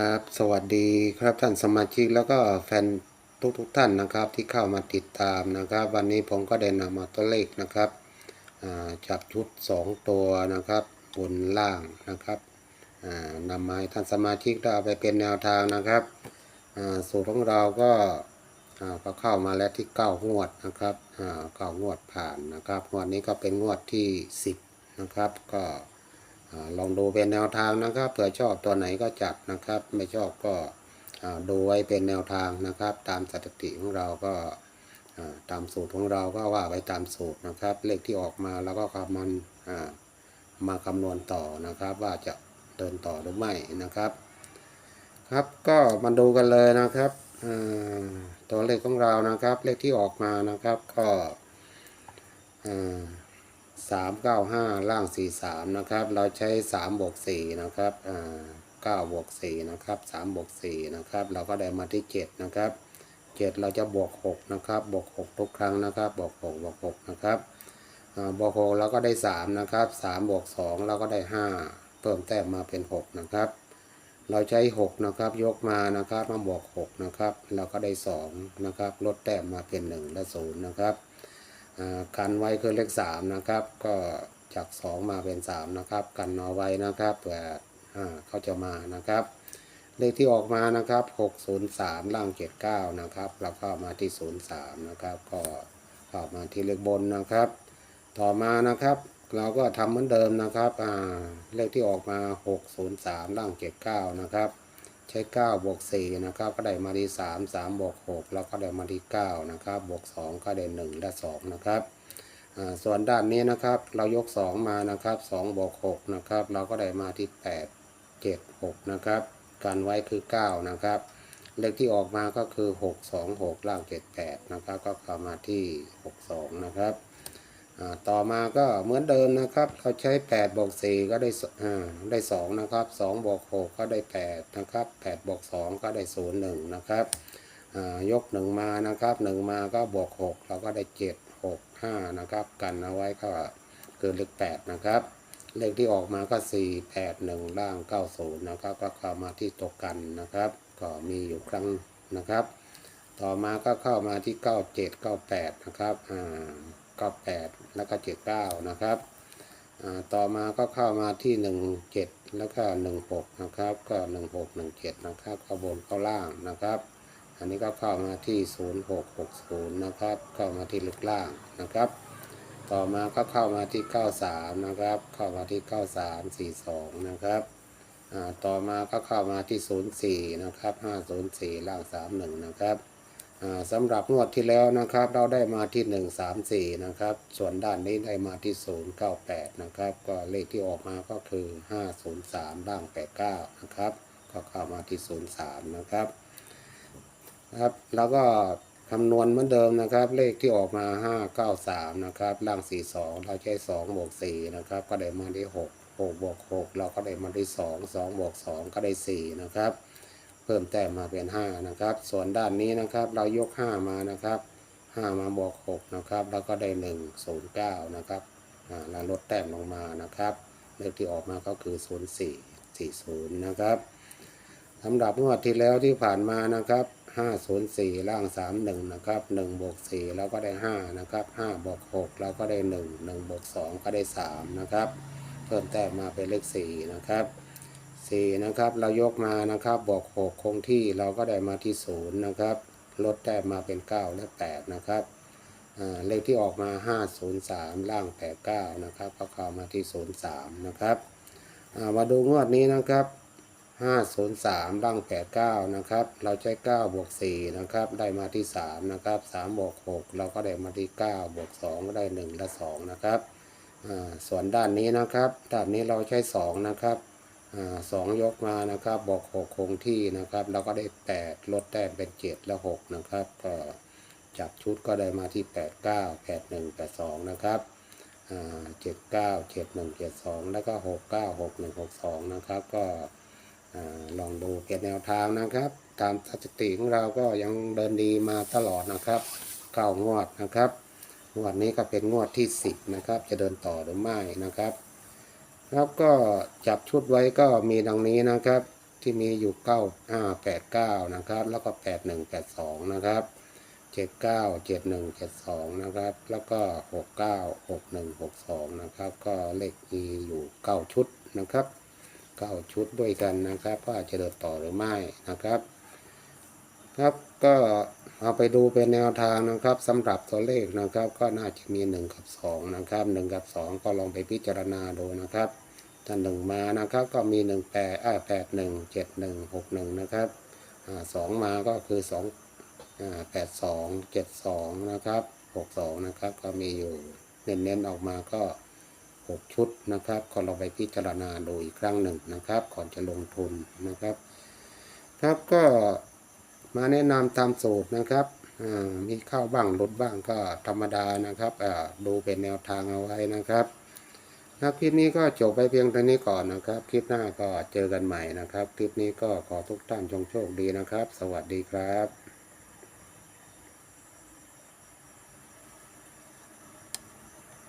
ครับสวัสดีครับท่านสมาชิกแล้วก็แฟนทุกทุกๆท่านนะครับที่เข้ามาติดตามนะครับ วันนี้ผมก็ได้นำมาตัวเลขนะครับอ่าจับชุด 2 ตัวนะครับบนล่างนะครับนำมาให้ท่านสมาชิกได้เอาไปเป็นแนวทางนะครับอ่าสูตรของเราก็อ่าก็เข้ามาแล้วที่ 9 งวดนะครับเก้างวดผ่านนะครับงวดนี้ก็เป็นงวดที่ 10 นะครับก็ ลองดูเป็นแนวทางนะครับเผื่อชอบตัวไหนก็จัดนะครับ ไม่ชอบก็ดูไว้เป็นแนวทางนะครับ ตามสถิติของเราก็ตามสูตรของเราก็ว่าไปตามสูตรนะครับ เลขที่ออกมาแล้วก็คำมันอ่ามาคำนวณต่อนะครับ ว่าจะเดินต่อหรือไม่นะครับ ครับก็มาดูกันเลยนะครับตัวเลขของเรานะครับ เลขที่ออกมานะครับก็อ่า สามเก้าห้าล่างสี่สามนะครับ เราใช้สามบวกสี่นะครับอ่าเก้าบวกสี่นะครับสามบวกสี่นะครับ เราก็ได้มาที่เจ็ดนะครับเจ็ดเราจะบวกหกนะครับ บวกหกทุกครั้งนะครับ บวกหกบวกหกนะครับบวกหกเราก็ได้สามนะครับสามบวกสองเราก็ได้ห้าเพิ่มแต้มมาเป็นหกนะครับ เราใช้หกนะครับ ยกมานะครับ มาบวกหกนะครับ เราก็ได้สองนะครับ ลดแต้มมาเป็นหนึ่งและศูนย์นะครับ กันไว้คือเลขสามนะครับ ก็จากสองมาเป็นสามนะครับ กันเอไว้นะครับเผื่อเขาจะมานะครับ เลขที่ออกมานะครับหกศูนย์สามล่างเจ็ดเก้านะครับเราก็มาที่ศูนย์สามนะครับก็เข้ามาที่เลขบนนะครับ ต่อมานะครับเราก็ทำเหมือนเดิมนะครับเลขที่ออกมาหกศูนย์สามล่างเจ็ดเก้านะครับ ใช้9บวก4นะครับก็ได้มาที่3 3บวก6แล้วก็ได้มาที่9นะครับบวก2ก็ได้1และ2นะครับส่วนด้านนี้นะครับเรายก 2 มานะครับ2บวก6นะครับเราก็ได้มาที่ 8 7 6นะครับการไว้คือ 9 นะครับ เลขที่ออกมาก็คือ 6 2 6ล่าง7 8นะครับก็เข้ามาที่ 6 2 นะครับ ต่อมาก็เหมือนเดิมนะครับเราใช้8บวก4ก็ได้สอ่าได้ 2 นะครับ2บวก6ก็ได้ 8 นะครับ8บวก2ก็ได้ 0 1 นะครับอ่ายก 1 มานะครับ 1 มาก็บวก 6 เราก็ได้ 7 6 5 นะครับ กันเอาไว้ก็คือเลข8นะครับ เลขที่ออกมาก็ 4 8 1 ล่าง 90 นะครับ ก็เข้ามาที่ตกกันนะครับ ก็มีอยู่ครั้งนะครับ ต่อมาก็เข้ามาที่ 97 98 นะครับอ่า 98แล้วก็79นะครับต่อมาก็เข้ามาที่17แล้วก็16นะครับก็16 17นะครับเข้าบนข้าล่างนะครับ อันนี้ก็เข้ามาที่0660นะครับเข้ามาที่ลึกล่างนะครับ ต่อมาก็เข้ามาที่93นะครับเข้ามาที่9342นะครับต่อมาก็เข้ามาที่ 04 นะครับ 504 ล่าง 31 นะครับ สำหรับงวดที่แล้วนะครับเราได้มาที่ 134 นะครับ ส่วนด้านนี้ได้มาที่ 098 นะครับ ก็เลขที่ออกมาก็คือ 503ล่าง 89 นะครับ ก็เข้ามาที่ 03 นะครับครับ แล้วก็คำนวณเหมือนเดิมนะครับ เลขที่ออกมา 593 นะครับล่าง 42 เราใช้2บวก4นะครับ ก็ได้มาที่ 6 6บวก6เราก็ได้มาที่ 2 2บวก2ก็ได้ 4 นะครับ เพิ่มแต้มมาเป็น5นะครับ ส่วนด้านนี้นะครับเรายก5มานะครับ5มาบวก6นะครับ แล้วก็ได้1 0 9นะครับอ่าแล้วลดแต้มลงมานะครับเลขที่ออกมาก็คือ04 40นะครับสำหรับงวดที่แล้วที่ผ่านมานะครับ504ล่าง31นะครับ1บวก4แล้วก็ได้5นะครับ5บวก6แล้วก็ได้1 1บวก2ก็ได้3นะครับ เพิ่มแต้มมาเป็นเลข4นะครับ 4นะครับ เรายกมานะครับบวก6คงที่เราก็ได้มาที่0นะครับ ลดแต้มมาเป็น9และ8นะครับเลขที่ออกมา503ล่าง89นะครับก็เข้ามาที่03นะครับมาดูงวดนี้นะครับ503ร่าง89นะครับ เราใช้9บวก4นะครับ ได้มาที่3นะครับ3บวก6เราก็ได้มาที่9บวก2ก็ได้1และ2นะครับส่วนด้านนี้นะครับ ด้านนี้เราใช้2นะครับ สอ่า2ยกมานะครับบวก6คงที่นะครับเราก็ได้8ลดแต้มเป็น7และ6นะครับก็จับชุดก็ได้มาที่8 9 8 1 8 2นะครับอ่า7 9 7 1 7 2แล้วก็6 9 6 1 6 2นะครับ ก็อลองดูเป็นแนวทางนะครับ ตามสถิติของเราก็ยังเดินดีมาตลอดนะครับเก้างวดนะครับงวดนี้ก็เป็นงวดที่10นะครับ จะเดินต่อหรือไม่นะครับ ครับก็จับชุดไว้ก็มีดังนี้นะครับ ที่มีอยู่เก้าห้าแปดเก้านะครับ แล้วก็แปดหนึ่งแปดสองนะครับเจ็ดเก้าเจ็ดหนึ่งเจ็ดสองนะครับ แล้วก็หกเก้าหกหนึ่งหกสองนะครับ ก็เลขมีอยู่เก้าชุดนะครับเก้าชุดด้วยกันนะครับว่าจะเดินต่อหรือไม่นะครับ ครับก็เอาไปดูเป็นแนวทางนะครับสำหรับตัวเลขนะครับ ก็น่าจะมีหนึ่งกับสองนะครับหนึ่งกับสองก็ลองไปพิจารณาดูนะครับ ถ้าหนึ่งมานะครับก็มีหนึ่งแปดอ่าแปดหนึ่งเจ็ดหนึ่งหกหนึ่งนะครับอ่าสองมาก็คือสองอ่าแปดสองเจ็ดสองนะครับหกสองนะครับก็มีอยู่เน้นๆออกมาก็หกชุดนะครับก็ลองไปพิจารณาดูอีกครั้งหนึ่งนะครับ ก่อนจะลงทุนนะครับ ครับก็มาแนะนำตามสูตรนะครับอ่ามีเข้าบ้างลดบ้างก็ธรรมดานะครับอ่าดูเป็นแนวทางเอาไว้นะครับ ครับคลิปนี้ก็จบไปเพียงเท่านี้ก่อนนะครับ คลิปหน้าก็เจอกันใหม่นะครับ คลิปนี้ก็ขอทุกท่านจงโชคดีนะครับ สวัสดีครับ